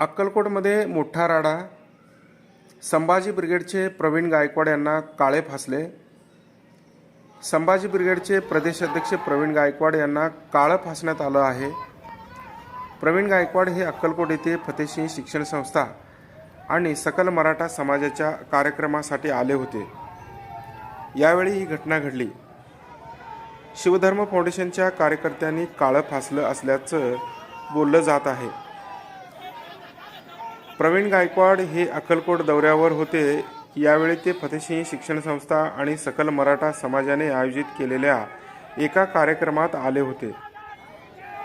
अक्कलकोटमध्ये मोठा राडा संभाजी ब्रिगेडचे प्रवीण गायकवाड यांना काळे फासले. संभाजी ब्रिगेडचे प्रदेश अध्यक्ष प्रवीण गायकवाड यांना काळं फासण्यात आलं आहे. प्रवीण गायकवाड हे अक्कलकोट येथे फतेसिंह शिक्षण संस्था आणि सकल मराठा समाजाच्या कार्यक्रमासाठी आले होते. यावेळी ही घटना घडली. शिवधर्म फाउंडेशनच्या कार्यकर्त्यांनी काळं फासलं असल्याचं बोललं जात आहे. प्रवीण गायकवाड हे अक्कलकोट दौऱ्यावर होते. यावेळी ते फतेसिंह शिक्षण संस्था आणि सकल मराठा समाजाने आयोजित केलेल्या एका कार्यक्रमात आले होते.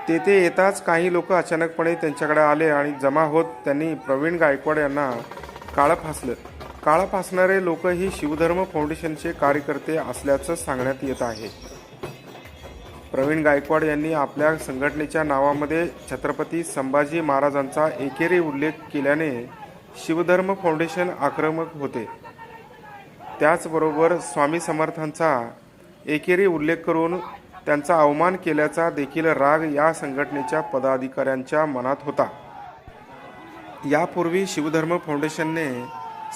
तेथे येताच काही लोक अचानकपणे त्यांच्याकडे आले आणि जमा होत त्यांनी प्रवीण गायकवाड यांना काळं फासलं. काळं फासणारे लोक ही शिवधर्म फाउंडेशनचे कार्यकर्ते असल्याचं सांगण्यात येत आहे. प्रवीण गायकवाड यांनी आपल्या संघटनेच्या नावामध्ये छत्रपती संभाजी महाराजांचा एकेरी उल्लेख केल्याने शिवधर्म फाउंडेशन आक्रमक होते. त्याचबरोबर स्वामी समर्थांचा एकेरी उल्लेख करून त्यांचा अवमान केल्याचा देखील राग या संघटनेच्या पदाधिकाऱ्यांच्या मनात होता. यापूर्वी शिवधर्म फाउंडेशनने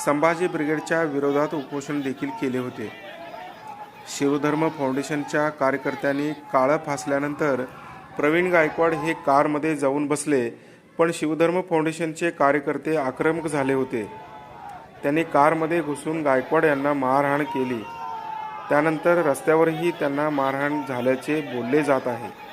संभाजी ब्रिगेडच्या विरोधात उपोषण देखील केले होते. शिवधर्म फाउंडेशनच्या कार्यकर्त्यांनी काळं फासल्यानंतर प्रवीण गायकवाड हे कारमध्ये जाऊन बसले पण शिवधर्म फाउंडेशनचे कार्यकर्ते आक्रमक झाले होते. त्यांनी कारमध्ये घुसून गायकवाड यांना मारहाण केली. त्यानंतर रस्त्यावरही त्यांना मारहाण झाल्याचे बोलले जात आहे.